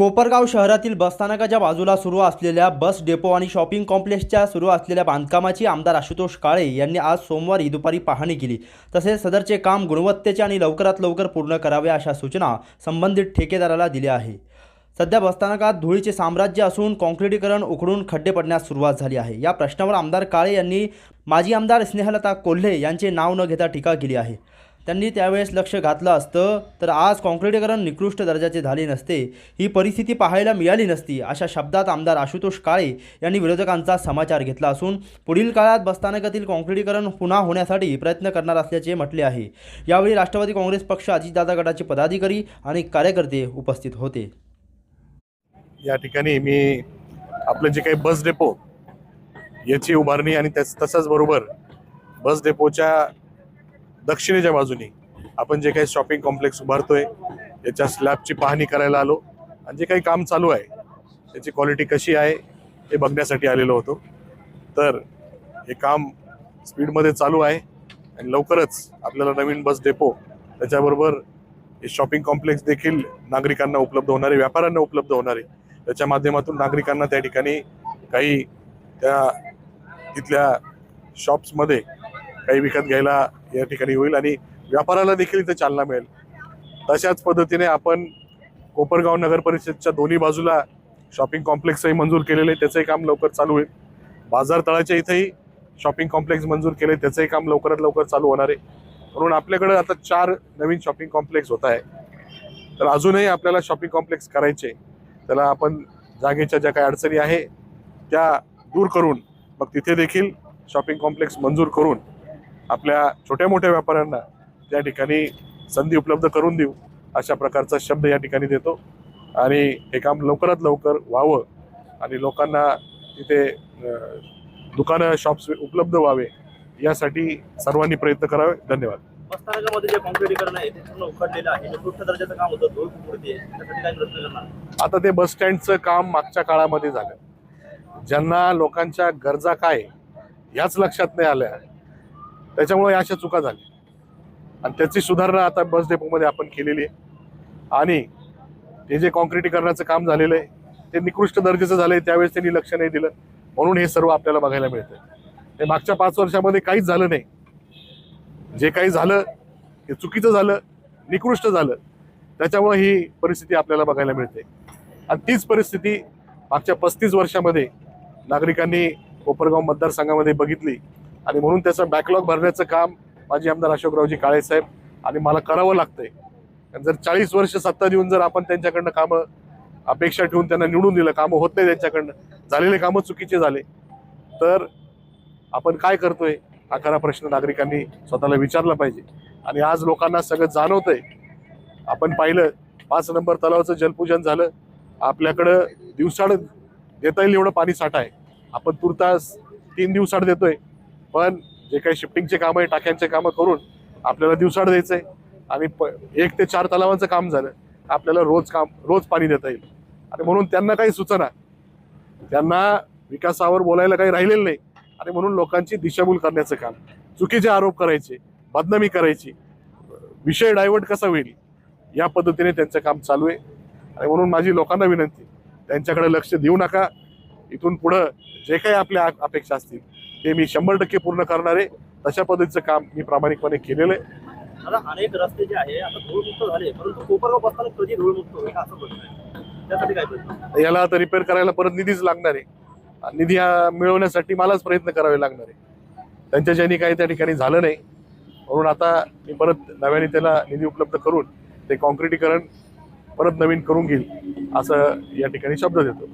कोपरगाव शहरातील बसस्थानकाच्या बाजूला सुरू असलेल्या बस डेपो आणि शॉपिंग कॉम्प्लेक्सच्या सुरू असलेल्या बांधकामाची आमदार आशुतोष काळे यांनी आज सोमवारी दुपारी पाहणी केली. तसेच सदरचे काम गुणवत्तेचे आणि लवकरात लवकर पूर्ण करावे अशा सूचना संबंधित ठेकेदाराला दिल्या आहे. सध्या बसस्थानकात धुळीचे साम्राज्य असून कॉन्क्रिटीकरण उखडून खड्डे पडण्यास सुरुवात झाली आहे. या प्रश्नावर आमदार काळे यांनी माजी आमदार स्नेहलता कोल्हे यांचे नाव न घेता टीका केली आहे. त्यांनी त्यावेळेस लक्ष घातलं असतं तर आज काँक्रिटीकरण निकृष्ट दर्जाचे झाले नसते. ही परिस्थिती पाहायला मिळाली नसती अशा शब्दात आमदार आशुतोष काळे यांनी विरोधकांचा समाचार घेतला असून पुढील काळात बसस्थानकातील काँक्रिटीकरण पुन्हा होण्यासाठी प्रयत्न करणार असल्याचे म्हटले आहे. यावेळी राष्ट्रवादी काँग्रेस पक्ष अजितदादा गटाचे पदाधिकारी आणि कार्यकर्ते उपस्थित होते. या ठिकाणी मी आपलं जे काही बस डेपो याची उभारणी आणि तसंच बरोबर बस डेपोच्या दक्षिणेच्या बाजूने आपण जे काही शॉपिंग कॉम्प्लेक्स उभारतोय याच्या स्लॅबची पाहणी करायला आलो. आणि जे काही काम चालू आहे त्याची क्वालिटी कशी आहे हे बघण्यासाठी आलेलो होतो. तर हे काम स्पीडमध्ये चालू आहे आणि लवकरच आपल्याला नवीन बस डेपो त्याच्याबरोबर हे शॉपिंग कॉम्प्लेक्स देखील नागरिकांना उपलब्ध होणारे व्यापाऱ्यांना उपलब्ध होणारे त्याच्या माध्यमातून नागरिकांना त्या ठिकाणी काही त्या तिथल्या शॉप्समध्ये काही विकत घ्यायला या ठिकाणी होईल आणि व्यापाराला देखील इथे चालना मिळेल. तशाच पद्धतीने आपण कोपरगाव नगर परिषदच्या दोन्ही बाजूला शॉपिंग कॉम्प्लेक्सही मंजूर केलेले त्याचंही काम लवकर चालू होईल. बाजार तळाच्या इथेही शॉपिंग कॉम्प्लेक्स मंजूर केले त्याचंही काम लवकरात लवकर चालू होणार आहे. म्हणून आपल्याकडे आता चार नवीन शॉपिंग कॉम्प्लेक्स होत आहे. तर अजूनही आपल्याला शॉपिंग कॉम्प्लेक्स करायचे त्याला आपण जागेच्या ज्या काही अडचणी आहे त्या दूर करून मग तिथे देखील शॉपिंग कॉम्प्लेक्स मंजूर करून आपल्या छोट्या मोठ्या व्यापाऱ्यांना त्या ठिकाणी संधी उपलब्ध करून देऊ अशा प्रकारचा शब्द या ठिकाणी देतो. आणि हे काम लवकरात लवकर व्हावं आणि लोकांना तिथे दुकानं शॉप्स उपलब्ध व्हावे यासाठी सर्वांनी प्रयत्न करावे. धन्यवाद. बसस्थानकामध्ये जे कॉन्क्रिटीकरण आहे ते पूर्ण उखडलेलं आहे. निकृष्ट दर्जाचं काम होतं धूळ कुठे त्यासाठी काय प्रयत्न करणार? आता ते बस स्टँडचं काम मागच्या काळामध्ये झालं. ज्यांना लोकांच्या गरजा काय ह्याच लक्षात नाही आल्या. त्याच्यामुळे अशा चुका झाल्या. आणि त्याची सुधारणा आता बस डेपोमध्ये आपण केलेली आहे. आणि हे जे कॉन्क्रिटीकरणाचं काम झालेलं आहे ते निकृष्ट दर्जाचं झालं आहे त्यावेळेस त्यांनी लक्ष नाही दिलं. म्हणून हे सर्व आपल्याला बघायला मिळतं ते मागच्या पाच वर्षामध्ये काहीच झालं नाही. जे काही झालं हे चुकीचं झालं निकृष्ट झालं त्याच्यामुळे ही परिस्थिती आपल्याला बघायला मिळते. आणि तीच परिस्थिती मागच्या पस्तीस वर्षामध्ये नागरिकांनी कोपरगाव मतदारसंघामध्ये बघितली. आणि म्हणून त्याचं बॅकलॉग भरण्याचं काम माजी आमदार अशोकरावजी काळेसाहेब आणि मला करावं लागतंय. आणि जर चाळीस वर्ष सत्ता देऊन जर आपण त्यांच्याकडनं कामं अपेक्षा ठेवून त्यांना निवडून दिलं कामं होत नाही त्यांच्याकडनं झालेले कामं चुकीचे झाले तर आपण काय करतोय? हा खरा प्रश्न नागरिकांनी स्वतःला विचारला पाहिजे. आणि आज लोकांना सगळं जाणवतंय. आपण पाहिलं पाच नंबर तलावाचं जलपूजन झालं. आपल्याकडं दिवसाड देता येईल एवढं पाणी साठा आहे. आपण तुर्तास तीन दिवसाड देतोय. पण जे काही शिफ्टिंगचे कामं आहे टाक्यांचे कामं करून आपल्याला दिवसाड आहे. आणि प एक ते चार तलावांचं काम झालं आपल्याला रोज काम रोज पाणी देता येईल. आणि म्हणून त्यांना काही सूचना त्यांना विकासावर बोलायला काही राहिलेलं नाही. आणि म्हणून लोकांची दिशाभूल करण्याचं काम चुकीचे आरोप करायचे बदनामी करायची विषय डायव्हर्ट कसा होईल या पद्धतीने त्यांचं काम चालू आहे. आणि म्हणून माझी लोकांना विनंती त्यांच्याकडे लक्ष देऊ नका. इथून पुढं जे काही आपल्या अपेक्षा असतील ते मी शंभर टक्के पूर्ण करणार आहे. तशा पद्धतीचं काम मी प्रामाणिकपणे केलेलं आहे. अनेक रस्ते जे आहे आता धूळमुक्त झाले परंतु कोपरगाव बसस्थानक कधी धूळमुक्त होईल असा प्रश्न त्यासाठी काय याला आता रिपेअर करायला परत निधीच लागणार आहे. आणि निधी हा मिळवण्यासाठी मलाच प्रयत्न करावे लागणार आहे. त्यांच्या ज्यांनी काही त्या ठिकाणी झालं नाही. म्हणून आता मी परत नव्याने त्याला निधी उपलब्ध करून ते कॉन्क्रिटीकरण परत नवीन करून घेईल असं या ठिकाणी शब्द देतो.